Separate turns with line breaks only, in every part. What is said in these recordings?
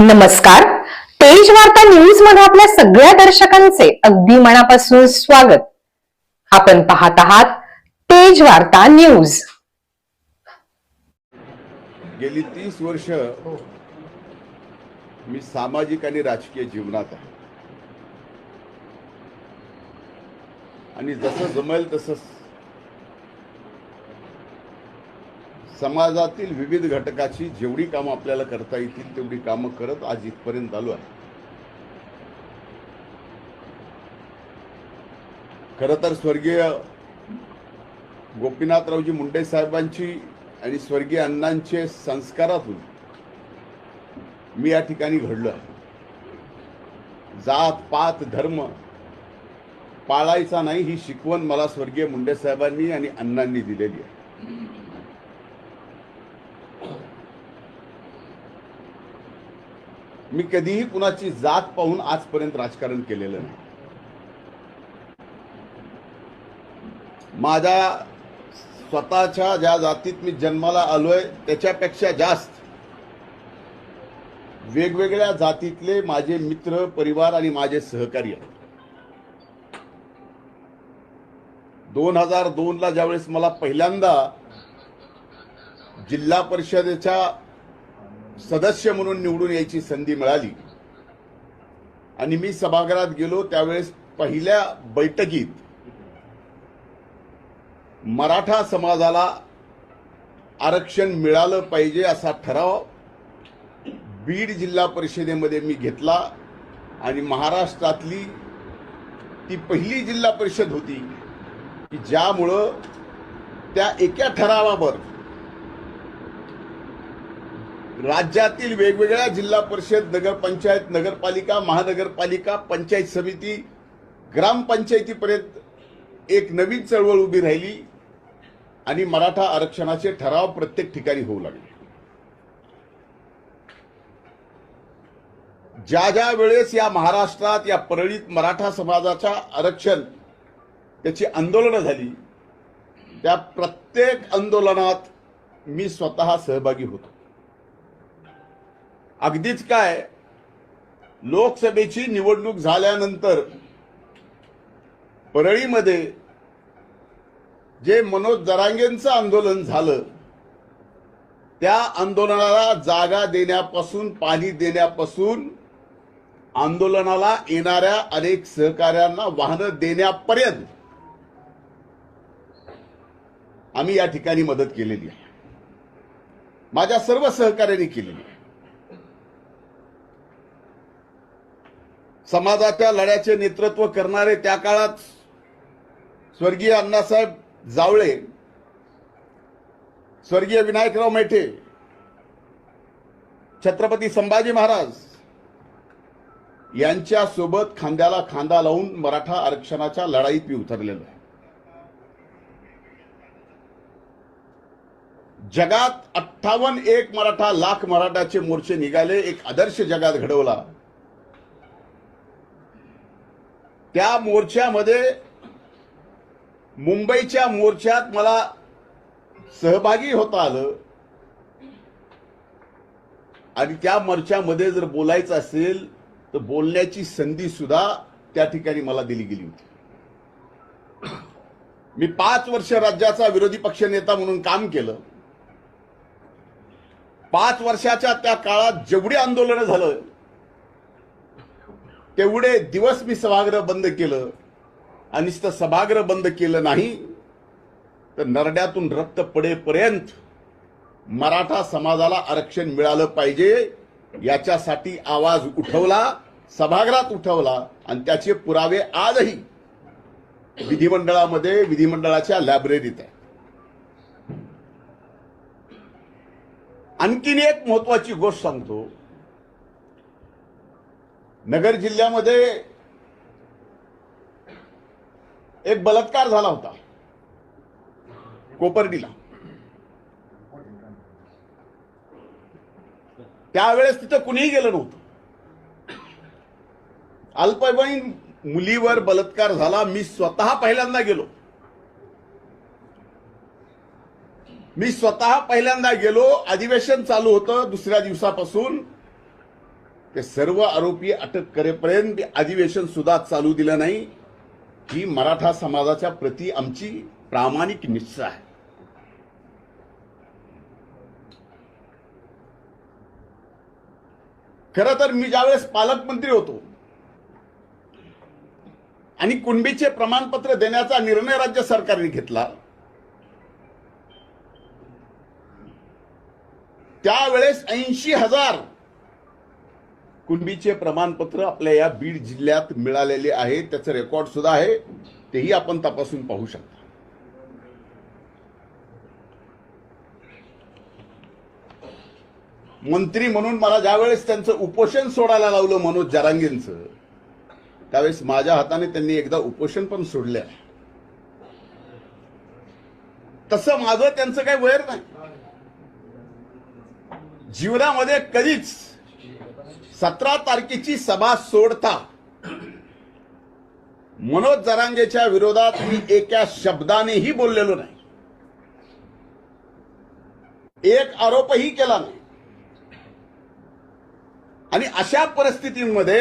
नमस्कार. तेज वार्ता न्यूजमध्ये आपल्या सगळ्या दर्शकांचे अगदी मनापासून स्वागत. आपण पाहत आहात तेज वार्ता न्यूज
गेली तीस वर्ष मी सामाजिक आणि राजकीय जीवनात आहे. आणि जसं जमेल तसं समाजातील विविध घटकाची जेवढी कामं आपल्याला करता येतील तेवढी कामं करत आज इथपर्यंत आलो आहे. खरं तर स्वर्गीय गोपीनाथरावजी मुंडे साहेबांची आणि स्वर्गीय अण्णांचे संस्कारातून मी या ठिकाणी घडलो आहे. जात पात धर्म पाळायचा नाही ही शिकवण मला स्वर्गीय मुंडे साहेबांनी आणि अण्णांनी दिलेली आहे. मी कधीही कुणाची जात पाहून आजपर्यंत राजकारण केलेलं नाही. माझ्या स्वतःच्या ज्या जातीत मी जन्माला आलोय त्याच्यापेक्षा जास्त वेगवेगळ्या जातीतले माझे मित्र परिवार आणि माझे सहकारी आहेत. दोन हजार दोन ला ज्यावेळेस मला पहिल्यांदा जिल्हा परिषदेच्या सदस्य म्हणून निवडून यायची संधी मिळाली. आणि मी सभागृहात गेलो त्यावेळेस पहिल्या बैठकीत मराठा समाजाला आरक्षण मिळालं पाहिजे असा ठराव बीड जिल्हा परिषदेमध्ये मी घेतला आणि महाराष्ट्रातली ती पहिली जिल्हा परिषद होती की ज्यामुळं त्या एका ठरावावर राज्यातील वेगवेगळ्या जिल्हा परिषद नगरपंचायत नगरपालिका महानगरपालिका पंचायत समिती ग्रामपंचायतीपर्यंत एक नवीन चळवळ उभी राहिली आणि मराठा आरक्षणाचे ठराव प्रत्येक ठिकाणी होऊ लागले. ज्या ज्या वेळेस या महाराष्ट्रात या परळीत मराठा समाजाच्या आरक्षण त्याची आंदोलनं झाली त्या प्रत्येक आंदोलनात मी स्वतः सहभागी होतो. अगदीच काय? लोकसभेची निवडणूक झाल्यानंतर परळीमध्ये जे मनोज जरांगेंचं आंदोलन झालं त्या आंदोलनाला जागा देण्यापासून पाणी देण्यापासून आंदोलनाला येणाऱ्या अनेक सहकाऱ्यांना वाहनं देण्यापर्यंत आम्ही या ठिकाणी मदत केलेली आहे. माझ्या सर्व सहकार्यांनी केलेली आहे. समाजाच्या लढ्याचे नेतृत्व करणारे त्या काळात स्वर्गीय अण्णासाहेब जावळे स्वर्गीय विनायकराव मेठे छत्रपती संभाजी महाराज यांच्या सोबत खांद्याला खांदा लावून मराठा आरक्षणाच्या लढाईत मी उतरलेलो आहे. जगात अठ्ठावन्न एक मराठा लाख मराठाचे मोर्चे निघाले एक आदर्श जगात घडवला. त्या मोर्चामध्ये मुंबईच्या मोर्चात मला सहभागी होता आलं. आणि त्या मोर्चामध्ये जर बोलायचं असेल तर बोलण्याची संधी सुद्धा त्या ठिकाणी मला दिली गेली होती. मी पाच वर्ष राज्याचा विरोधी पक्ष नेता म्हणून काम केलं. पाच वर्षाच्या त्या काळात जेवढी आंदोलनं झालं तेवढे दिवस मी सभागृह बंद केलं. आणि सभागृह बंद केलं नाही तर नरड्यातून रक्त पडेपर्यंत मराठा समाजाला आरक्षण मिळालं पाहिजे याच्यासाठी आवाज उठवला सभागृहात उठवला आणि त्याचे पुरावे आजही विधिमंडळामध्ये विधिमंडळाच्या लायब्ररीत आहे आणखीन एक महत्वाची गोष्ट सांगतो. नगर जिल्ह्यामध्ये एक बलात्कार झाला होता. कोपर्डीला. त्यावेळेस तिथं कुणीही गेलं नव्हतं. अल्पवयीन मुलीवर बलात्कार झाला. मी स्वतः पहिल्यांदा गेलो. मी स्वतः पहिल्यांदा गेलो. अधिवेशन चालू होतं दुसऱ्या दिवसापासून. ते सर्व आरोपी अटक करेपर्यंत अधिवेशन सुद्धा चालू दिलं नाही. ही मराठा समाजाच्या प्रती आमची प्रामाणिक निश्चय आहे. खर तर मी ज्यावेळेस पालकमंत्री होतो आणि कुणबीचे प्रमाणपत्र देण्याचा निर्णय राज्य सरकारने घेतला त्यावेळेस ऐंशी हजार कुणबीचे प्रमाणपत्र आपल्या या बीड जिल्ह्यात मिळालेले आहे त्याचं रेकॉर्ड सुद्धा आहे. तेही आपण तपासून पाहू शकता. मंत्री म्हणून मला ज्यावेळेस त्यांचं उपोषण सोडायला लावलं मनोज जरांगेंचं त्यावेळेस माझ्या हाताने त्यांनी एकदा उपोषण पण सोडलं. तसं माझं त्यांचं काही वैर नाही. जीवनामध्ये कधीच सतरा तारखेची सभा सोडता. मनोज जरांगेच्या विरोधात मी एका शब्दानेही बोललेलो नाही. एक आरोपही केला नाही. आणि अशा परिस्थितीमध्ये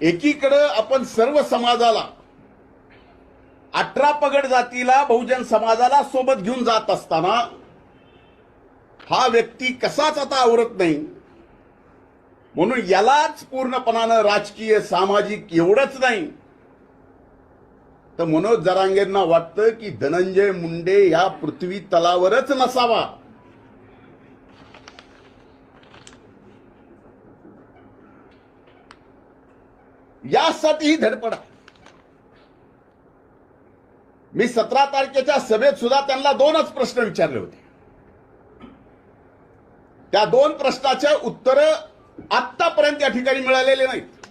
एकीकडं आपण सर्व समाजाला अठरा पगड जातीला बहुजन समाजाला सोबत घेऊन जात असताना हा व्यक्ती कसाच आता आवरत नाही? म्हणून यालाच पूर्णपणानं राजकीय सामाजिक एवढंच नाही. तर मनोज जरांगेंना वाटतं की धनंजय मुंडे या पृथ्वी तलावरच नसावा. यासाठी ही धडपड. मी सतरा तारखेच्या सभेत सुद्धा त्यांना दोनच प्रश्न विचारले होते. त्या दोन प्रश्नाच्या उत्तर आतापर्यंत या ठिकाणी मिळालेले नाहीत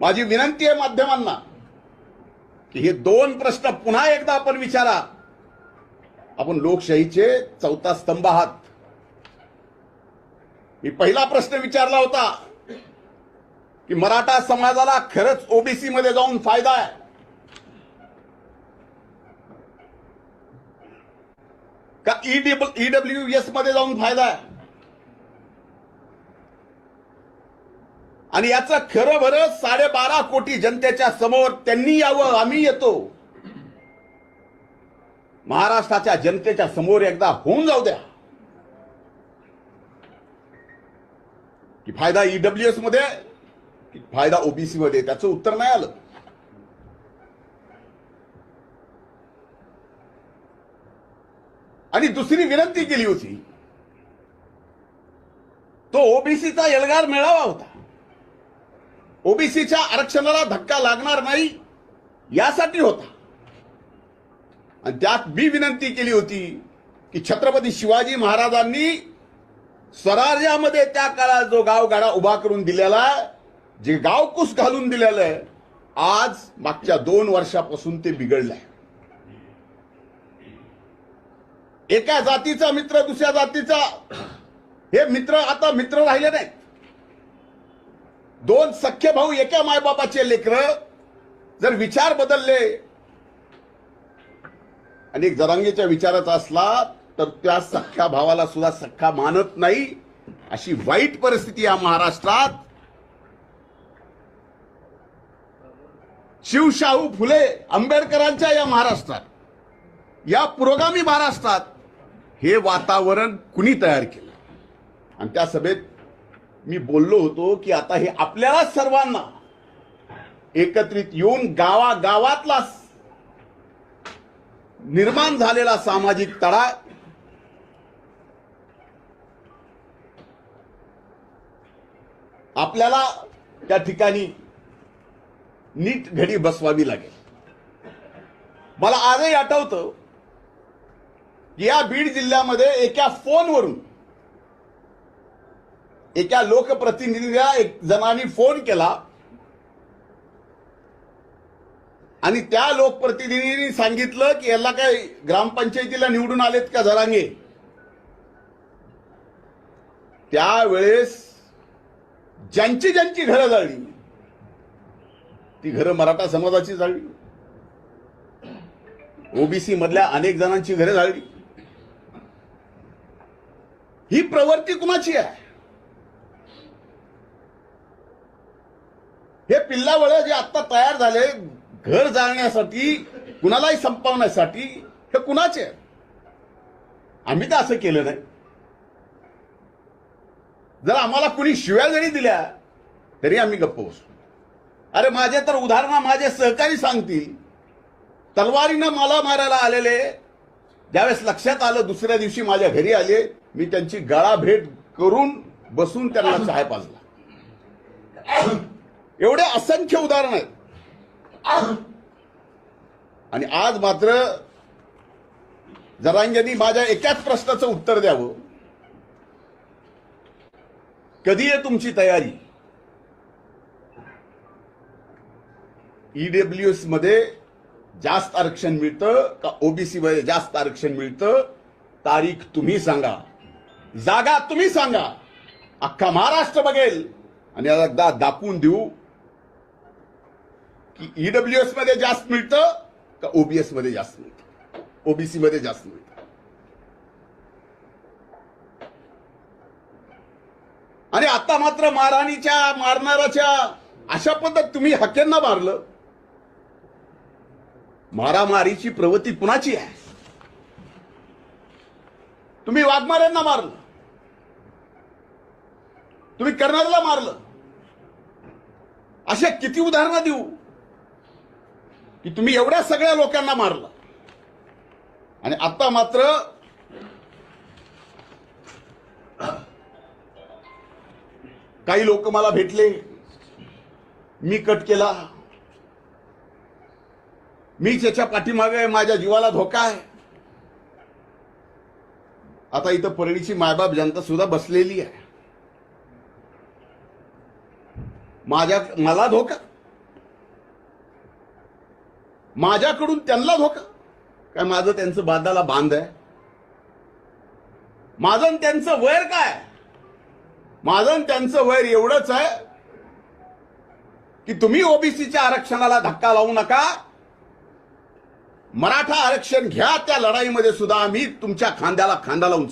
माझी विनंती आहे माध्यमांना की हे दोन प्रश्न पुन्हा एकदा आपण विचारा. आपण लोकशाहीचे चौथा स्तंभ आहात. मी पहिला प्रश्न विचारला होता की मराठा समाजाला खरंच ओबीसी मध्ये जाऊन फायदा आहे? का ईडब्ल्यू एसमध्ये जाऊन फायदा आहे? आणि याचं खरं बरं साडेबारा कोटी जनतेच्या समोर त्यांनी यावं आम्ही येतो. महाराष्ट्राच्या जनतेच्या समोर एकदा होऊन जाऊ द्या. की फायदा ईडब्ल्यूएसमध्ये की फायदा ओबीसी मध्ये त्याचं उत्तर नाही आलं. आणि दुसरी विनंती केली होती तो ओबीसीचा एल्गार मेळावा होता. ओबीसीच्या आरक्षणाला धक्का लागणार नाही यासाठी होता. आणि त्यात मी विनंती केली होती की छत्रपती शिवाजी महाराजांनी स्वराज्यामध्ये त्या काळात जो गावगाडा उभा करून दिलेला जे गावकूस घालून दिलेलं आहे आज मागच्या दोन वर्षापासून ते बिघडलंय. एका जातीचा मित्र दुसऱ्या जातीचा. हे मित्र आता मित्र राहिले नाहीत. दोन सख्य भाऊ एका मायबापाचे लेकर जर विचार बदलले आणि जरांगेच्या विचाराचा असला तर त्या सख्या भावाला सुद्धा सख्खा मानत नाही. अशी वाईट परिस्थिती या महाराष्ट्रात. शिवशाहू फुले आंबेडकरांच्या या महाराष्ट्रात या पुरोगामी महाराष्ट्रात हे वातावरण कुणी तयार केलं? आणि त्या सभेत मी बोललो होतो की आता हे आपल्याला सर्वांना एकत्रित येऊन गावागावातला निर्माण झालेला सामाजिक तळा आपल्याला त्या ठिकाणी नीट घडी बसवावी लागेल. मला आजही आठवतं की या बीड जिल्ह्यामध्ये एका फोनवरून एका लोकप्रतिनिधीला एक जणांनी फोन केला. आणि त्या लोकप्रतिनिधींनी सांगितलं की याला काय ग्रामपंचायतीला निवडून आलेत का जरांगे? त्यावेळेस ज्यांची ज्यांची घरं जाळली ती घरं मराठा समाजाची जाळली. ओबीसी मधल्या अनेक जणांची घरं जाळली. ही प्रवृत्ती कुणाची आहे? हे पिल्लावळ जे आता तयार झाले घर जाळण्यासाठी कुणालाही संपवण्यासाठी हे कुणाचे? आम्ही तर असं केलं नाही. जर आम्हाला कुणी शिव्या जरी दिल्या तरी आम्ही गप्प बसू. अरे माझे तर उदाहरणं माझे सहकारी सांगतील. तलवारीनं मला मारायला आलेले ज्यावेळेस लक्षात आलं दुसऱ्या दिवशी माझ्या घरी आले मी त्यांची गळा भेट करून बसून त्यांना चाय पाजला एवढे असंख्य उदाहरण आहेत. आणि आज मात्र जरांग्यांनी माझ्या एकाच प्रश्नाचं उत्तर द्यावं. कधी आहे तुमची तयारी? ईडब्ल्यू एसमध्ये जास्त आरक्षण मिळतं का ओबीसी मध्ये जास्त आरक्षण मिळतं? तारीख तुम्ही सांगा. जागा तुम्ही सांगा. अख्खा महाराष्ट्र बघेल. आणि याला एकदा दाखवून देऊ. की ईडब्ल्यू एसमध्ये जास्त मिळतं का ओबीएसमध्ये जास्त मिळतं? ओबीसी मध्ये जास्त मिळतं. आणि आता मात्र मारहाणीच्या मारणाराच्या अशा पद्धत तुम्ही हक्यांना मारलं. मारामारीची प्रवृत्ती कुणाची आहे? तुम्ही वाघमाऱ्यांना मारलं. तुम्ही कर्नाटला मारलं. अशा किती उदाहरणं देऊ? की तुम्ही एवढ्या सगळ्या लोकांना मारलं. आणि आता मात्र काही लोक मला भेटले. मी कट केला. मी त्याच्या पाठीमागे माझ्या जीवाला धोका आहे. आता इथं परळीची मायबाप जनता सुद्धा बसलेली आहे. माझ्या मला धोका. माझ्याकडून त्यांना धोका. काय माझं त्यांचं बांधाला बांध आहे? माझं त्यांचं वैर काय? माझं त्यांचं वैर एवढंच आहे की तुम्ही ओबीसीच्या आरक्षणाला धक्का लावू नका. मराठा आरक्षण घ्या त्या लढाईमध्ये सुद्धा आम्ही तुमच्या खांद्याला खांदा लावून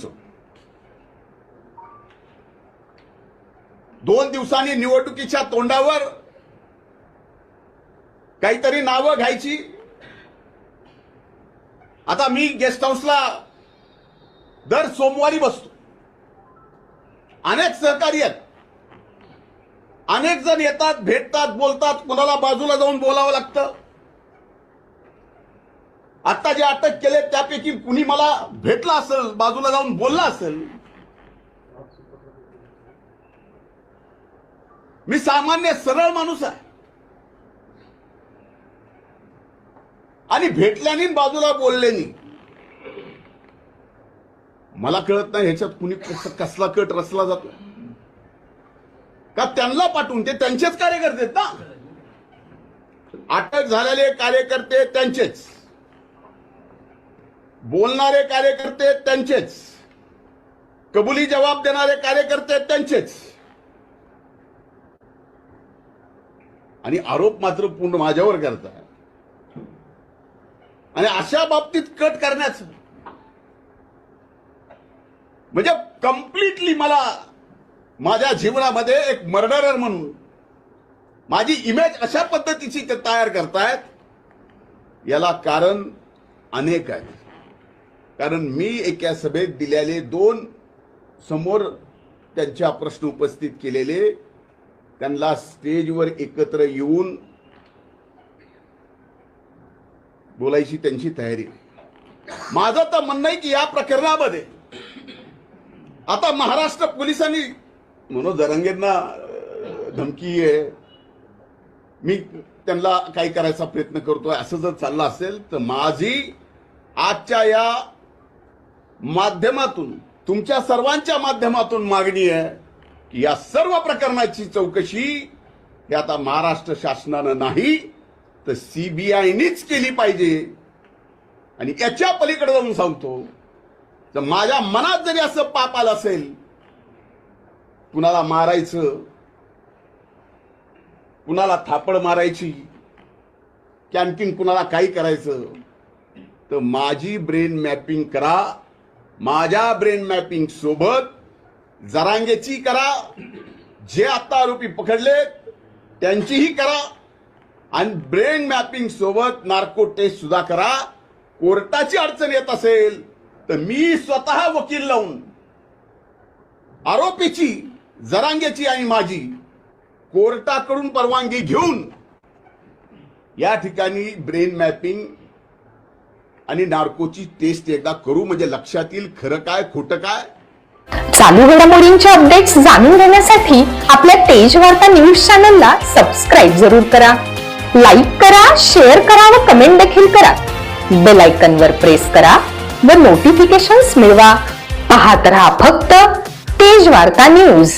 दोन दिवसांनी निवडणुकीच्या तोंडावर काहीतरी नावं घ्यायची. आता मी गेस्ट हाऊसला दर सोमवारी बसतो. अनेक सहकारी आहेत. अनेक जण येतात भेटतात बोलतात. कुणाला बाजूला जाऊन बोलावं लागतं. आता जे अटक केले त्यापैकी कुणी मला भेटला असेल बाजूला जाऊन बोलला असेल मी सामान्य सरळ माणूस आहे. आणि भेटल्याने बाजूला बोलल्यानी. मला कळत नाही ह्याच्यात कुणी कसला कट रचला जातो का त्यांना पाठवून? ते त्यांचेच कार्यकर्ते ना? अटक झालेले कार्यकर्ते त्यांचेच. बोलणारे कार्यकर्ते त्यांचेच. कबुली जबाब देणारे कार्यकर्ते त्यांचेच. आणि आरोप मात्र पूर्ण माझ्यावर करताय. आणि अशा बाबतीत कट करण्याचं. म्हणजे कम्प्लिटली मला माझ्या जीवनामध्ये एक मर्डरर म्हणून माझी इमेज अशा पद्धतीची ते तयार करतायत. याला कारण अनेक आहे कारण मी एका सभेत दिलेले दोन समोर त्यांच्या प्रश्न उपस्थित केलेले त्यांना स्टेजवर एकत्र येऊन बोलायची त्यांची तयारी नाही. माझं तर म्हणणं आहे की या प्रकरणामध्ये आता महाराष्ट्र पोलिसांनी मनोज दरंगेंना धमकी आहे मी त्यांना काही करायचा प्रयत्न करतोय असं जर चाललं असेल तर माझी आजच्या या माध्यमातून तुमच्या सर्वांच्या माध्यमातून मागणी आहे की या सर्व प्रकरणाची चौकशी ही आता महाराष्ट्र शासनानं नाही तर सीबीआयनीच केली पाहिजे. आणि याच्या पलीकडे जाऊन सांगतो तर माझ्या मनात जरी असं पाप आलं असेल कुणाला मारायचं कुणाला थापड मारायची की आणखीन कुणाला काही करायचं तर माझी ब्रेन मॅपिंग करा माझ्या ब्रेन मॅपिंग सोबत जरांगेची करा जे आता आरोपी पकडलेत त्यांचीही करा आणि ब्रेन मॅपिंग सोबत नार्को टेस्ट सुद्धा करा. कोर्टाची अडचण येत असेल तर मी स्वतः वकील लावून आरोपीची जरांगेची आणि माझी कोर्टाकडून परवानगी घेऊन या ठिकाणी ब्रेन मॅपिंग आणि नार्कोची टेस्ट एकदा करू. म्हणजे लक्षात येईल खरं काय खोटं काय?
चालू घडामोडींचे अपडेट्स जाणून घेण्यासाठी आपल्या तेज वार्ता न्यूज चॅनलला सबस्क्राईब जरूर करा. लाईक करा शेअर करा व कमेंट देखील करा. बेल आयकन वर प्रेस करा व नोटिफिकेशन्स मिळवा. पाहत रहा फक्त तेज वार्ता न्यूज